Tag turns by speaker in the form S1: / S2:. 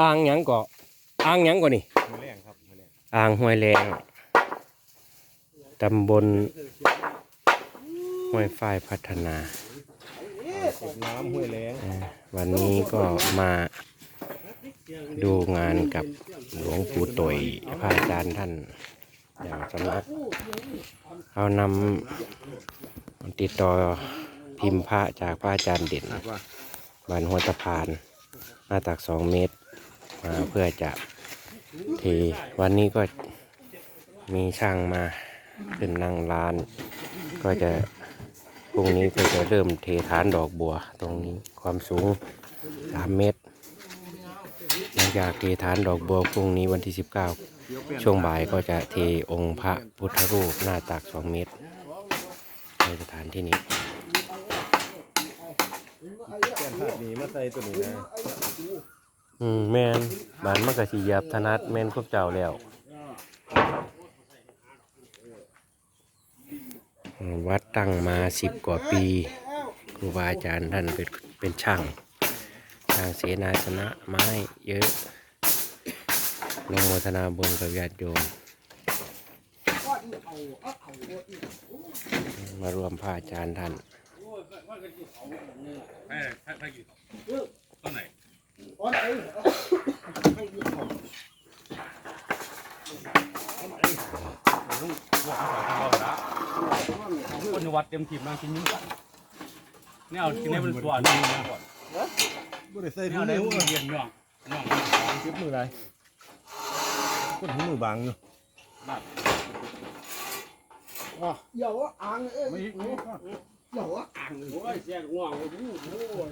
S1: อ่างหยังก็อ่างหยังก็นี่
S2: มือแรงครับมือแรง
S1: อ่างห้วยแรงตำบลห้วยฝ้ายพัฒนา
S2: เก็บน้ำห้วยแรง
S1: เอ่อวันนี้ก็มาดูงานกับหลวงปู่ตยพระอาจารย์ท่านอย่างสำนักเขานำติดต่อพิมพ์พระจากพระอาจารย์เด่น
S2: ว่า
S1: บานหัวตะพาน หน้าตักสองเมตรมาเพื่อจะเทวันนี้ก็มีช่างมาขึ้นนั่งร้าน ก็จะพรุ่งนี้ก็จะเริ่มเทฐานดอกบัวตรงนี้ความสูงสามเมตรหลังจากเทฐานดอกบัวพรุ่งนี้วันที่19ช่วงบ่ายก็จะเทองค์พระพุทธรูปหน้าตักสองเมตรในสถานที่นี้
S2: แกนธาตุนี้มาใส่ตัวนี้นะ
S1: อืมแมนบานมันก็สิหยับธนัดแมนควบเจ้าแล้ววัดตั้งมาสิบกว่าปีครูบาอาจารย์ท่านเป็นเป็นช่างช่างเสนาสนะไม้เยอะลงโมทนาบุญกับญาติโยมมารวมพระอาจารย์ท่าน
S3: ไม่ไม่ไม่กี่ต้นไหนลุงบอกเขาสอนทำเราละคนวัดเต็มทีมมากินยุ่งกันเนี่ยเอากินให้มันตัวนึงนะ
S2: บ่ได้ใส่
S3: เนี่
S2: ถุ
S3: ย
S2: ง
S3: ได้
S2: มือ
S3: เรียนย่องย่อง
S2: เก็บมือไรก้นถุงมือบางอยู่
S4: 有啊，俺哎，
S3: ไม่
S4: 有啊， 俺。
S3: โอ้ยเสียงง่วง